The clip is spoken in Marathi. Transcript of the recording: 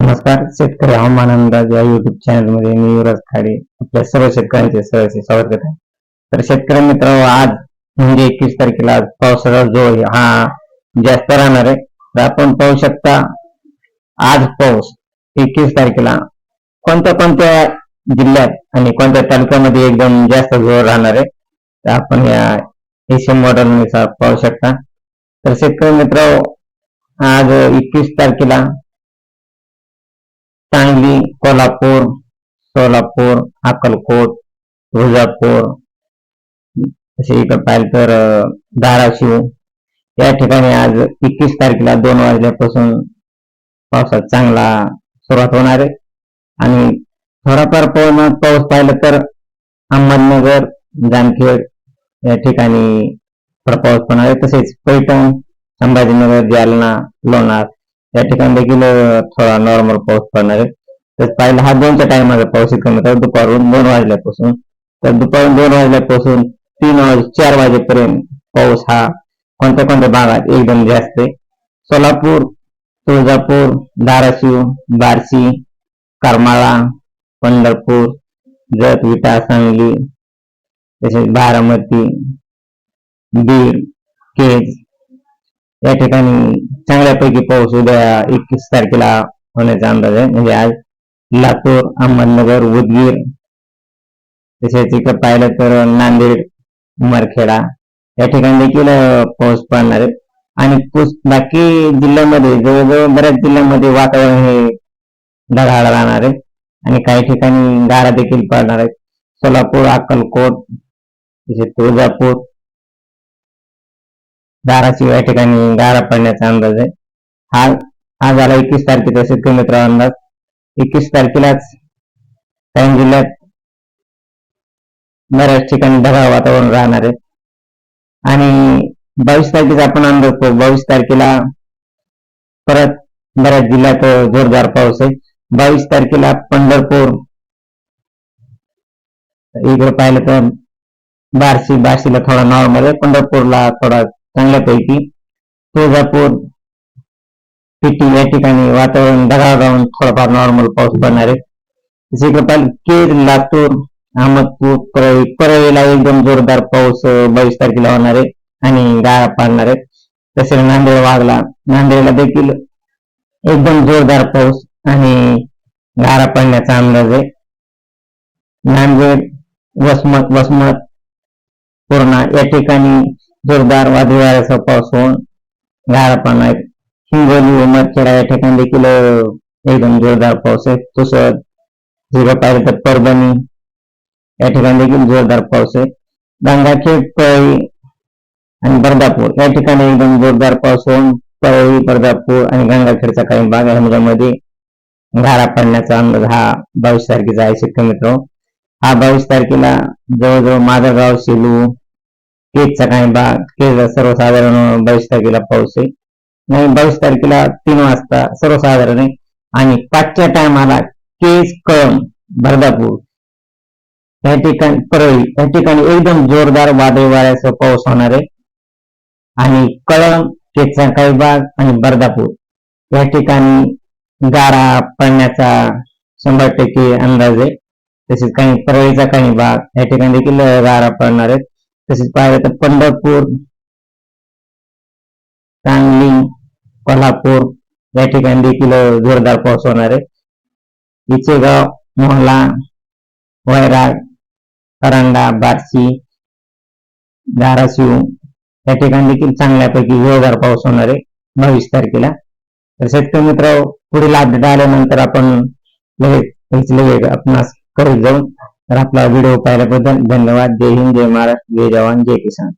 नमस्कार शेतकरी हवामान अंदाज या युट्यूब चॅनलमध्ये मी युवराज खाडे आपल्या सर्व शेतकऱ्यांचे सहर्ष स्वागत आहे. तर शेतकरी मित्र आज म्हणजे एकवीस तारखेला आज पावसाचा जोर हा जास्त राहणार आहे. तर आपण पाहू शकता आज पाऊस एकवीस तारखेला कोणत्या कोणत्या जिल्ह्यात आणि कोणत्या तालुक्यामध्ये एकदम जास्त जोर राहणार आहे तर आपण या एशियन मॉडेल नुसार पाहू शकता. तर शेतकरी मित्र आज एकवीस तारखेला सांगली कोल्हापूर सोलापूर अक्कलकोट तुळजापूर तसे इकडे पाहिलं तर धाराशिव. या ठिकाणी आज एकवीस तारखेला दोन वाजल्यापासून पावसात चांगला सुरुवात होणार आहे. आणि थोडाफार पवन पाऊस पाहिलं तर अहमदनगर जामखेड या ठिकाणी थोडा पाऊस पडणार आहे. तसेच पैठण संभाजीनगर जालना लोणार या ठिकाणी देखील थोडा नॉर्मल पाऊस पडणार आहे. तर पाहिलं हा दोनच्या टायमाला पाऊस कमी तर दुपारून दोन वाजल्यापासून तर दुपारून दोन वाजल्यापासून तीन वाज चार वाजेपर्यंत पाऊस हा कोणत्या कोणत्या भागात एकदम जास्त आहे. सोलापूर तुळजापूर धाराशिव बार्शी करमाळा पंढरपूर जत विटा सांगली तसेच बारामती बीड केज या ठिकाणी चांगल्यापैकी पाऊस उद्या एकवीस तारखेला होण्याचा अंदाज आहे. म्हणजे आज लातूर अहमदनगर उदगीर तसेच इकडे पाहिलं तर नांदेड उमरखेडा या ठिकाणी देखील पाऊस पडणार आहे. आणि पुस- बाकी जिल्ह्यामध्ये जवळजवळ बऱ्याच जिल्ह्यामध्ये वातावरण हे ढगाळ राहणार आहे. आणि काही ठिकाणी गारा देखील पडणार आहेत. सोलापूर अक्कलकोट तसेच तुळजापूर धाराशिव या ठिकाणी गारा पडण्याचा अंदाज आहे. हा हा झाला एकवीस तारखेचा शेतकरी मित्र अंदाज. एकवीस तारखेलाच काही जिल्ह्यात बऱ्याच ठिकाणी ढगाळ वातावरण राहणार आहे. आणि बावीस तारखेचा आपण अंदाज पाहू बावीस तारखेला परत बऱ्याच जिल्ह्यात जोरदार पाऊस आहे. बावीस तारखेला पंढरपूर. इकडे पाहिलं तर बार्शी बार्शीला थोडा नॉर्मल आहे. पंढरपूरला थोडा चांगल्यापैकी. तुळजापूर पिटी या ठिकाणी वातावरण ढगाळ राहून थोडाफार नॉर्मल पाऊस पडणार आहे. जसे इकडे केर लातूर अहमदपूर परळी परळीला एकदम जोरदार पाऊस बावीस तारखेला होणार आहे आणि गाळा पाडणार आहे. तसेच नांदेड वागला नांदेडला देखील एकदम जोरदार पाऊस आणि गारा पडण्याचा अंदाज आहे. नांदेड वसमत वसमत पूर्णा या ठिकाणी जोरदार वादळी वाऱ्याचा पाऊस होऊन गारा पडणार आहे हिंगोली उमरखेडा या ठिकाणी देखील एकदम जोरदार पाऊस आहे. तसं जर पाहिलं तर परभणी या ठिकाणी देखील जोरदार पाऊस आहे. गंगाखेड पळई आणि बर्दापूर या ठिकाणी एकदम जोरदार पाऊस होऊन परळी बर्दापूर आणि गंगाखेडचा काही भाग आहे ह्यामध्ये पडण्याचा अंदाज हा बावीस तारखेचा आहे शेतकरी मित्र हा बावीस तारखेला जवळजवळ माधवगाव सेलू केजचा काही भाग केज सर्वसाधारण बावीस तारखेला पाऊस आहे. नाही बावीस तारखेला तीन वाजता सर्वसाधारण आहे. आणि पाचच्या टायमाला केज कळम बर्दापूर या ठिकाणी परळी या ठिकाणी एकदम जोरदार वादळी वाऱ्याचा पाऊस होणार आहे. आणि कळम केजचा काही भाग आणि बर्दापूर या ठिकाणी गारा पडण्याचा शंभर टक्के अंदाज आहे. तसेच काही परळीचा काही भाग या ठिकाणी देखील गारा पडणार आहेत. तसेच पाहिलं तर पंढरपूर सांगली कोल्हापूर या ठिकाणी देखील जोरदार पाऊस होणार आहे. इचेगाव मोहला वैराग करंडा बारसी धाराशिव या ठिकाणी देखील चांगल्यापैकी जोरदार पाऊस होणार आहे बावीस तारखेला. तर शेतकरी मित्र पुढील अपडेट आल्यानंतर आपण लगेच लगेच आपण आपणास करीत जाऊन तर आपला व्हिडिओ पाहिल्याबद्दल धन्यवाद. जय हिंद जय महाराष्ट्र जय जवान जय किसान.